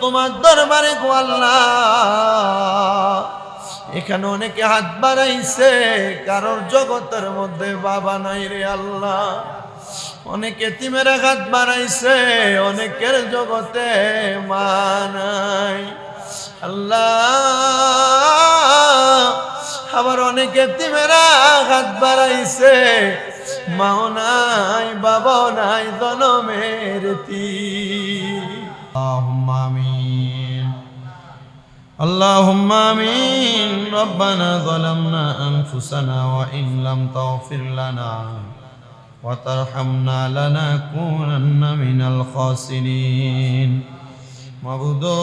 তোমার দরবারে গো আল্লাহ। এখানে অনেকে হাত বাড়াইছে, কারোর জগতের মধ্যে বাবা নাই রে আল্লাহ। অনেকে তিমেরা হাত বাড়াইছে, অনেকের জগতে মা নাই। আল্লাহ। আবার অনেকে তিমেরা হাত বাড়াইছে, মাও নাই, বাবাও নাই, জনমের তি اللهم آمين اللهم آمين ربنا ظلمنا أنفسنا وإن لم تغفر لنا وترحمنا لنكونن من الخاسرين মাবুদো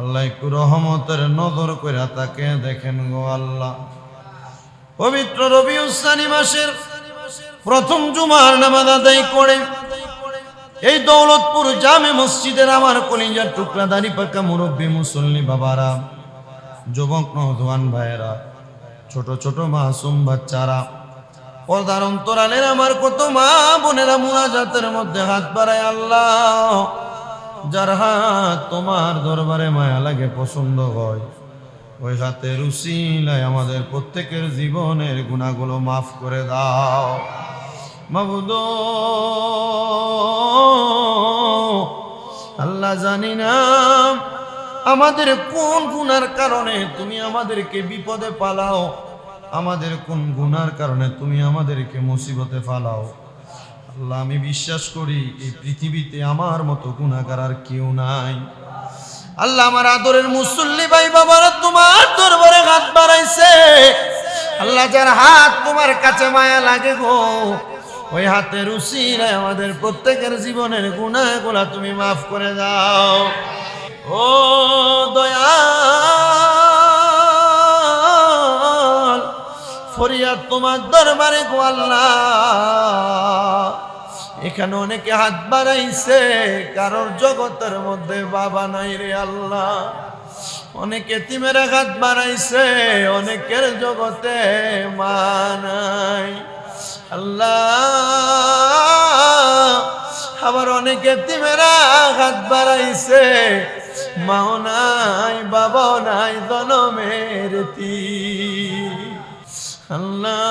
আল্লাহ একটু রহমতের নজর করে তাকে দেখেন গো আল্লাহ পবিত্র রবি উসানি মাসের প্রথম জুমার নামাজ আদায় করে। এই দৌলতপুর জামে মসজিদের আমার কলিজার টুকরা দাড়ি পাকা মুরব্বী মুসল্লি বাবারা, যুবক নৌজওয়ান ভাইয়েরা, ছোট ছোট মাসুম বাচ্চারা, পর্দার অন্তরালের আমার কত মা বোনেরা মুনাজাতের মধ্যে হাত বাড়ায়, আল্লাহ, যার হাত তোমার দরবারে মায়া লাগে, পছন্দ হয়, ওই হাতের উসিলায় আমাদের প্রত্যেকের জীবনের গুণাগুলো মাফ করে দাও। মাবুদ। আল্লাহ জানি না, আমাদের কোন গুনার কারণে তুমি আমাদেরকে বিপদে পালাও? আমাদের কোন গুনার কারণে তুমি আমাদেরকে মুসিবতে ফালাও? আল্লাহ, আমি বিশ্বাস করি এই পৃথিবীতে আমার মতো গুণাগার আর কেউ নাই। আল্লাহ, আমার আদরের মুসল্লি ভাই বাবারা, তোমার দরবারে হাত বাড়াইছে। আল্লাহ, যার হাত তোমার কাছে মায়া লাগে গো। ওই হাতের উসিলায় আমাদের প্রত্যেকের জীবনের গুণাগুলা তুমি মাফ করে দাও। ও দয়াল, ফরিয়াদ তোমার দরবারে গো আল্লাহ। এখানে অনেকে হাত বাড়াইছে, কারোর জগতের মধ্যে বাবা নাই রে আল্লাহ। অনেকে তিমেরা হাত বাড়াইছে, অনেকের জগতে মা নাই। আল্লাহ আবার অনেকে তিমেরা হাত বাড়াইছে। মাও নাই, বাবাও নাই, জনমের তি আল্লাহ,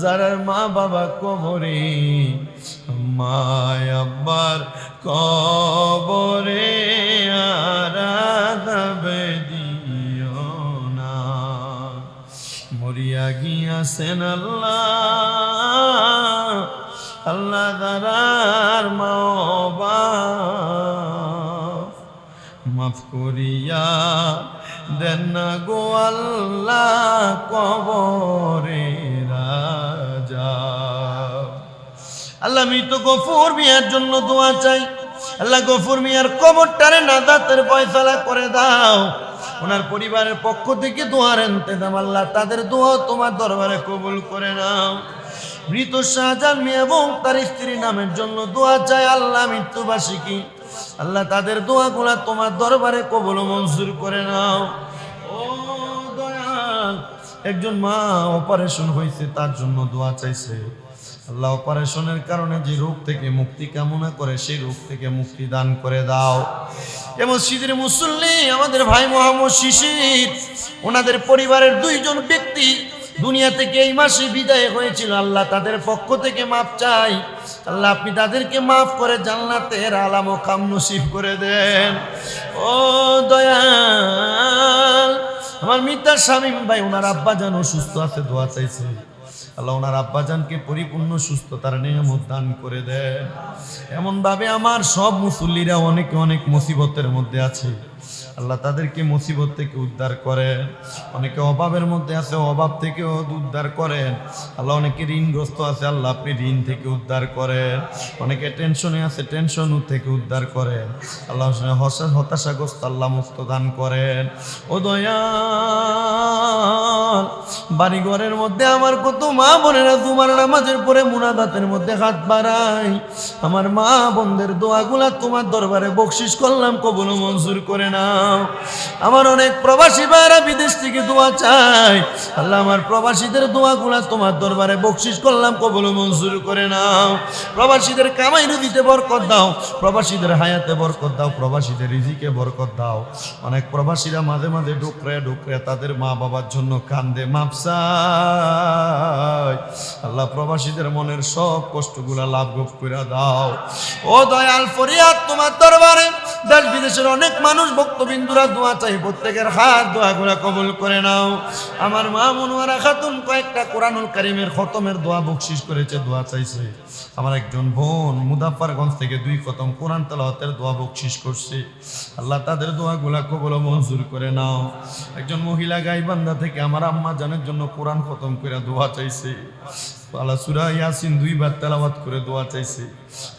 যারা মা বাবা কবরে মায় আব্বার কবরে আরাধবে দিও না। মরিয়া গিয়াছেন আল্লাহ। আল্লাহ দারার মাফ করিয়া দেন না গো আল্লাহ কবরে রাজা। আল্লাহ মৃত গফুর মিয়ার জন্য দোয়া চাই। আল্লাহ গফুর মিয়ার কবরটারে নাজাতের ফয়সালা করে দাও। ওনার পরিবারের পক্ষ থেকে দোয়ার এনতেদাম আল্লাহ তাদের দোয়া তোমার দরবারে কবুল করে নাও। মৃত শাহজাহান মিয়া এবং তার স্ত্রীর নামের জন্য দোয়া চাই, আল্লাহ মৃত্যুবাসীকে আল্লাহ তাদের দোয়াগুলা তোমার দরবারে কবল মঞ্জুর করে নাও। ও দয়াল, একজন মা অপারেশন হয়েছে, তার জন্য দোয়া চাইছে। আল্লাহ অপারেশনের কারণে যে রোগ থেকে মুক্তি কামনা করে, সেই রোগ থেকে মুক্তি দান করে দাও। যেমন সিদের মুসল্লি, আমাদের ভাই মোহাম্মদ শিশির, ওনাদের পরিবারের দুইজন ব্যক্তি দুনিয়া থেকে এই মাসে বিদায় হয়েছিল, আল্লাহ তাদের পক্ষ থেকে মাপ চাই। আল্লাহ, আপনি তাদেরকে মাফ করে জান্নাতের আলাম ও কাম নসিব করে দেন। ও দয়াল, আমার মিতার স্বামীম ভাই, ওনার আব্বা যেন সুস্থ আছে, দোয়া চাইছে। আল্লাহ, ওনার আব্বাজানকে পরিপূর্ণ সুস্থতার নিয়ামত দান করে দেন। এমনভাবে আমার সব মুসল্লিরা অনেকে অনেক মুসিবতের মধ্যে আছে। আল্লাহ তাদেরকে মুসিবত থেকে উদ্ধার করেন। অনেকে অভাবের মধ্যে আছে, অভাব থেকেও উদ্ধার করেন। আল্লাহ অনেকে ঋণগ্রস্ত আছে, আল্লাহ আপনি ঋণ থেকে উদ্ধার করেন। অনেকে টেনশনে আছে টেনশন থেকে উদ্ধার করেন। আল্লাহ হসা, হতাশাগ্রস্ত, আল্লাহ মুক্ত দান করেন। ও দয়াল বাড়ি ঘরের মধ্যে আমার কত মা বোনেরা তোমার নামাজের পরে মুনাদাতের মধ্যে হাত বাড়াই আমার মা বোনদের দোয়াগুলা তোমার দরবারে বকশিস করলাম, কবুল মঞ্জুর করে নাও। আমার অনেক প্রবাসী ভাইরা বিদেশ থেকে দোয়া চাই আল্লাহ, আমার প্রবাসীদের দোয়াগুলা তোমার দরবারে বকশিস করলাম, কবল মঞ্জুর করে নাও। প্রবাসীদের কামাই নদীতে বরকত দাও, প্রবাসীদের হায়াতে বরকত দাও, প্রবাসীদের রিজিকে বরকত দাও। অনেক প্রবাসীরা মাঝে মাঝে ডুকরে ডুকরে তাদের মা বাবার জন্য কান্দে, মাপসায়। আল্লাহ, প্রবাসীদের মনের সব কষ্টগুলা লাভ গোপ করে দাও। ও দয়াল ফরিয়াদ, তোমার দরবারে দেশ বিদেশের অনেক মানুষ ভক্তবিন্দুরা দোয়া চাই, প্রত্যেকের হাত দোয়া করে কবুল করে নাও। আমার মা মনোয়ারা খাতুন কয়েকটা কোরআনুল কারিমের খতমের দোয়া বকশিস করেছে, দোয়া চাইছে। আমার একজন বোন মুদাফারগঞ্জ থেকে দুই খতম কোরআন তালাওয়াতের দোয়া বকশিস করছে। আল্লাহ তাদের দোয়া দোয়াগুলা কবল মঞ্জুর করে নাও। একজন মহিলা গাইবান্ধা থেকে আমার আম্মা জানের জন্য কোরআন খতম করে দোয়া চাইছে। আল্লাহ সুরা ইয়াসিন দুইবার তেলাওয়াত করে দোয়া চাইছে।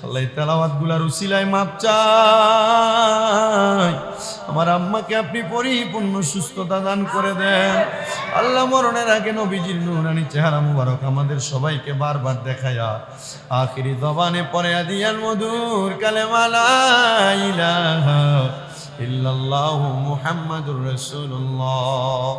আল্লাহ এই তেলাওয়াতগুলার উসিলায় মাপ চাই। আমার আম্মাকে আপনি পরিপূর্ণ সুস্থতা দান করে দেন। আল্লাহ মরণের আগে নবীজির নুরানি চেহারা মুবারক আমাদের সবাইকে বারবার দেখায়া আখিরি দবানে পরে আদিয়াল মধুর কালেমালা ইলাহা ইল্লাল্লাহু মুহাম্মাদুর রাসূলুল্লাহ।